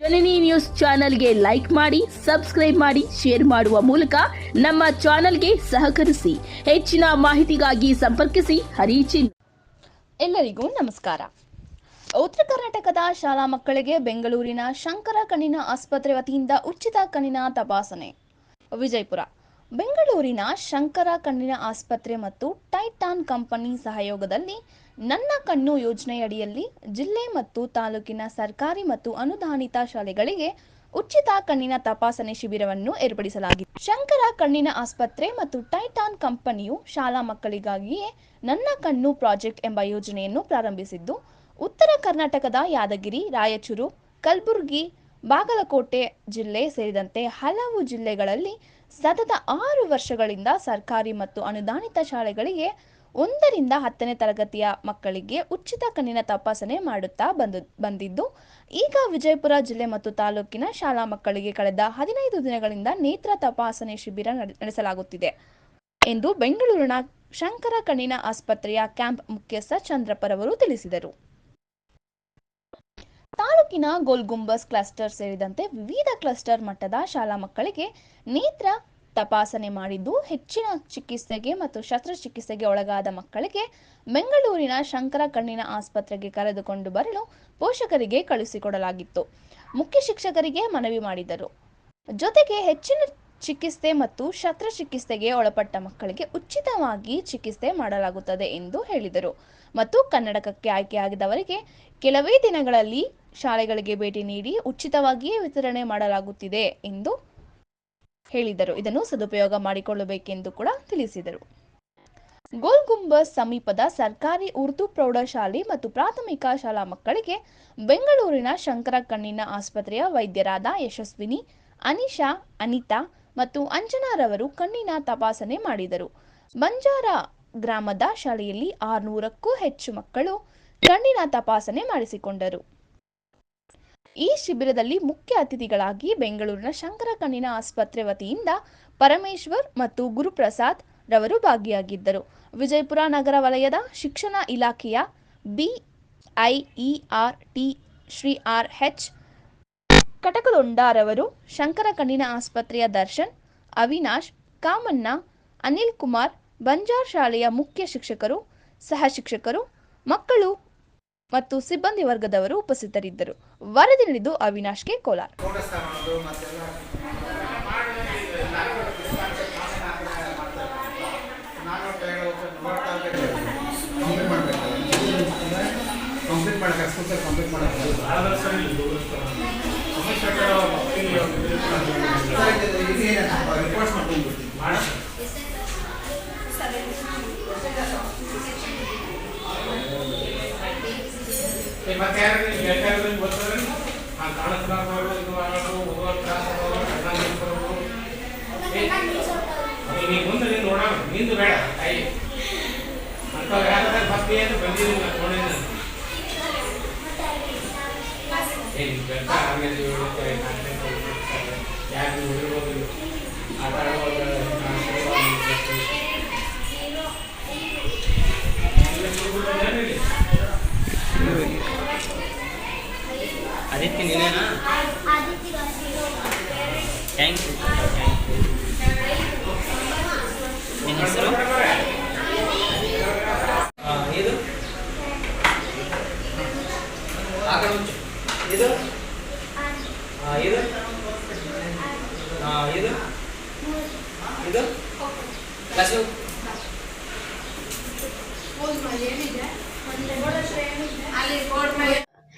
ಜನನಿ news ಚಾನೆಲ್ಗೆ like ಮಾಡಿ, subscribe ಮಾಡಿ, ಶೇರ್ ಮಾಡುವ ಮೂಲಕ ನಮ್ಮ ಚಾನೆಲ್ಗೆ ಸಹಕರಿಸಿ. ಹೆಚ್ಚಿನ ಮಾಹಿತಿಗಾಗಿ ಸಂಪರ್ಕಿಸಿ. ಹರಿಚಿನ್ ಎಲ್ಲರಿಗೂ ನಮಸ್ಕಾರ. ಉತ್ತರ ಕರ್ನಾಟಕದ ಶಾಲಾ ಮಕ್ಕಳಿಗೆ ಬೆಂಗಳೂರಿನ ಶಂಕರ ಕಣ್ಣಿನ ಆಸ್ಪತ್ರೆ ವತಿಯಿಂದ ಉಚಿತ ಕಣ್ಣಿನ ತಪಾಸಣೆ. ವಿಜಯಪುರ. ಬೆಂಗಳೂರಿನ ಶಂಕರ ಕಣ್ಣಿನ ಆಸ್ಪತ್ರೆ ಮತ್ತು ಟೈಟಾನ್ ಕಂಪನಿ ಸಹಯೋಗದಲ್ಲಿ ನನ್ನ ಕಣ್ಣು ಯೋಜನೆಯಡಿಯಲ್ಲಿ ಜಿಲ್ಲೆ ಮತ್ತು ತಾಲೂಕಿನ ಸರ್ಕಾರಿ ಮತ್ತು ಅನುದಾನಿತ ಶಾಲೆಗಳಿಗೆ ಉಚಿತ ಕಣ್ಣಿನ ತಪಾಸಣೆ ಶಿಬಿರವನ್ನು ಏರ್ಪಡಿಸಲಾಗಿದೆ. ಶಂಕರ ಕಣ್ಣಿನ ಆಸ್ಪತ್ರೆ ಮತ್ತು ಟೈಟಾನ್ ಕಂಪನಿಯು ಶಾಲಾ ಮಕ್ಕಳಿಗಾಗಿಯೇ ನನ್ನ ಕಣ್ಣು ಪ್ರಾಜೆಕ್ಟ್ ಎಂಬ ಯೋಜನೆಯನ್ನು ಪ್ರಾರಂಭಿಸಿದ್ದು, ಉತ್ತರ ಕರ್ನಾಟಕದ ಯಾದಗಿರಿ, ರಾಯಚೂರು, ಕಲಬುರಗಿ, ಬಾಗಲಕೋಟೆ ಜಿಲ್ಲೆ ಸೇರಿದಂತೆ ಹಲವು ಜಿಲ್ಲೆಗಳಲ್ಲಿ ಸತತ ಆರು ವರ್ಷಗಳಿಂದ ಸರ್ಕಾರಿ ಮತ್ತು ಅನುದಾನಿತ ಶಾಲೆಗಳಿಗೆ ಒಂದರಿಂದ ಹತ್ತನೇ ತರಗತಿಯ ಮಕ್ಕಳಿಗೆ ಉಚಿತ ಕಣ್ಣಿನ ತಪಾಸಣೆ ಮಾಡುತ್ತಾ ಬಂದು, ಬಂದಿದ್ದು. ಈಗ ವಿಜಯಪುರ ಜಿಲ್ಲೆ ಮತ್ತು ತಾಲೂಕಿನ ಶಾಲಾ ಮಕ್ಕಳಿಗೆ ಕಳೆದ ಹದಿನೈದು ದಿನಗಳಿಂದ ನೇತ್ರ ತಪಾಸಣೆ ಶಿಬಿರ ನಡೆ- ನಡೆಸಲಾಗುತ್ತಿದೆ. ಎಂದು ಬೆಂಗಳೂರಿನ ಶಂಕರ ಕಣ್ಣಿನ ಆಸ್ಪತ್ರೆಯ ಕ್ಯಾಂಪ್ ಮುಖ್ಯಸ್ಥ ಚಂದ್ರಪ್ಪರವರು ತಿಳಿಸಿದರು. ತಾಲೂಕಿನ ಗೋಲ್ಗುಂಬಸ್ ಕ್ಲಸ್ಟರ್ ಸೇರಿದಂತೆ ವಿವಿಧ ಕ್ಲಸ್ಟರ್ ಮಟ್ಟದ ಶಾಲಾ ಮಕ್ಕಳಿಗೆ ನೇತ್ರ ತಪಾಸಣೆ ಮಾಡಿದ್ದು ಹೆಚ್ಚಿನ ಚಿಕಿತ್ಸೆಗೆ ಮತ್ತು ಶಸ್ತ್ರಚಿಕಿತ್ಸೆಗೆ ಒಳಗಾದ ಮಕ್ಕಳಿಗೆ ಬೆಂಗಳೂರಿನ ಶಂಕರ ಕಣ್ಣಿನ ಆಸ್ಪತ್ರೆಗೆ ಕರೆದುಕೊಂಡು ಬರಲು ಪೋಷಕರಿಗೆ ಕಳುಹಿಸಿಕೊಡಲಾಗಿತ್ತು. ಮುಖ್ಯ ಶಿಕ್ಷಕರಿಗೆ ಮನವಿ ಮಾಡಿದರು. ಜೊತೆಗೆ ಹೆಚ್ಚಿನ ಚಿಕಿತ್ಸೆ ಮತ್ತು ಶಸ್ತ್ರಚಿಕಿತ್ಸೆಗೆ ಒಳಪಟ್ಟ ಮಕ್ಕಳಿಗೆ ಉಚಿತವಾಗಿ ಚಿಕಿತ್ಸೆ ಮಾಡಲಾಗುತ್ತದೆ ಎಂದು ಹೇಳಿದರು. ಮತ್ತು ಕನ್ನಡಕಕ್ಕೆ ಆಯ್ಕೆಯಾಗಿದ್ದವರಿಗೆ ಕೆಲವೇ ದಿನಗಳಲ್ಲಿ ಶಾಲೆಗಳಿಗೆ ಭೇಟಿ ನೀಡಿ ಉಚಿತವಾಗಿಯೇ ವಿತರಣೆ ಮಾಡಲಾಗುತ್ತಿದೆ ಎಂದು ಹೇಳಿದರು ಇದನ್ನು ಸದುಪಯೋಗ ಮಾಡಿಕೊಳ್ಳಬೇಕೆಂದು ಕೂಡ ತಿಳಿಸಿದರು. ಗೋಲ್ ಗುಂಬಸ್ ಸಮೀಪದ ಸರ್ಕಾರಿ ಉರ್ದು ಪ್ರೌಢಶಾಲೆ ಮತ್ತು ಪ್ರಾಥಮಿಕ ಶಾಲಾ ಮಕ್ಕಳಿಗೆ ಬೆಂಗಳೂರಿನ ಶಂಕರ ಕಣ್ಣಿನ ಆಸ್ಪತ್ರೆಯ ವೈದ್ಯರಾದ ಯಶಸ್ವಿನಿ, ಅನಿಶಾ, ಅನಿತಾ ಮತ್ತು ಅಂಜನಾರವರು ಕಣ್ಣಿನ ತಪಾಸಣೆ ಮಾಡಿದರು. ಬಂಜಾರ ಗ್ರಾಮದ ಶಾಲೆಯಲ್ಲಿ ಆರುನೂರಕ್ಕೂ ಹೆಚ್ಚು ಮಕ್ಕಳು ಕಣ್ಣಿನ ತಪಾಸಣೆ ಮಾಡಿಸಿಕೊಂಡರು. ಈ ಶಿಬಿರದಲ್ಲಿ ಮುಖ್ಯ ಅತಿಥಿಗಳಾಗಿ ಬೆಂಗಳೂರಿನ ಶಂಕರ ಕಣ್ಣಿನ ಆಸ್ಪತ್ರೆ ವತಿಯಿಂದ ಪರಮೇಶ್ವರ್ ಮತ್ತು ಗುರುಪ್ರಸಾದ್ ರವರು ಭಾಗಿಯಾಗಿದ್ದರು. ವಿಜಯಪುರ ನಗರ ವಲಯದ ಶಿಕ್ಷಣ ಇಲಾಖೆಯ BIER T Shri R H ಕಟಕಲೊಂಡರವರು Shankara ಕಣ್ಣಿನ ಆಸ್ಪತ್ರೆಯ ದರ್ಶನ್, ಅವಿನಾಶ್, ಕಾಮಣ್ಣ ಅನಿಲ್ ಕುಮಾರ್ ಬಂಜಾರ್ ಶಾಲೆಯ ಮುಖ್ಯ ಶಿಕ್ಷಕರು, ಸಹ ಶಿಕ್ಷಕರು, ಮಕ್ಕಳು ಮತ್ತು ಸಿಬ್ಬಂದಿ ವರ್ಗದವರು ಉಪಸ್ಥಿತರಿದ್ದರು. ವರದಿ ನೀಡಿದ್ದು ಅವಿನಾಶ್ಗೆ ಕೋಲಾರ್. ಕಂಪ್ಲೀಟ್ ಮತ್ತೆ ಯಾರು ಬೇಕಾದ್ರೆ ಬರ್ತಾರೆ ಆ ಕಾಣಿಸ್ಲಾರ್ದವ್ರು ಇದು ಆಗೋದು ಹೋಗೋ ತ್ರಾಸ ನಿಂತ್ಕೊಳ್ಳೋದು ನೀನು ಮುಂದೆ ನೀನು ನೋಡೋಣ ನಿಂದು ಬೇಡ ತಾಯಿ ಅಂಥವ್ರು ಯಾರಾದ್ರೆ ಭಕ್ತಿ ಅಂತ ಬಂದಿದ್ದೀನಿ ನೋಡಿದ ನೀವು ಯಾರು ನೀವು ಆದಿತ್ಯ ನೀನೇನಾ ಥ್ಯಾಂಕ್ ಯು ನಿನ್ನ ಹೆಸರು ಆ, ಇದು ಆ ಕಡೆ ಉಂಚು. ಇದು ಆ, ಇದು ಆ, ಇದು ಇದು ಕಸು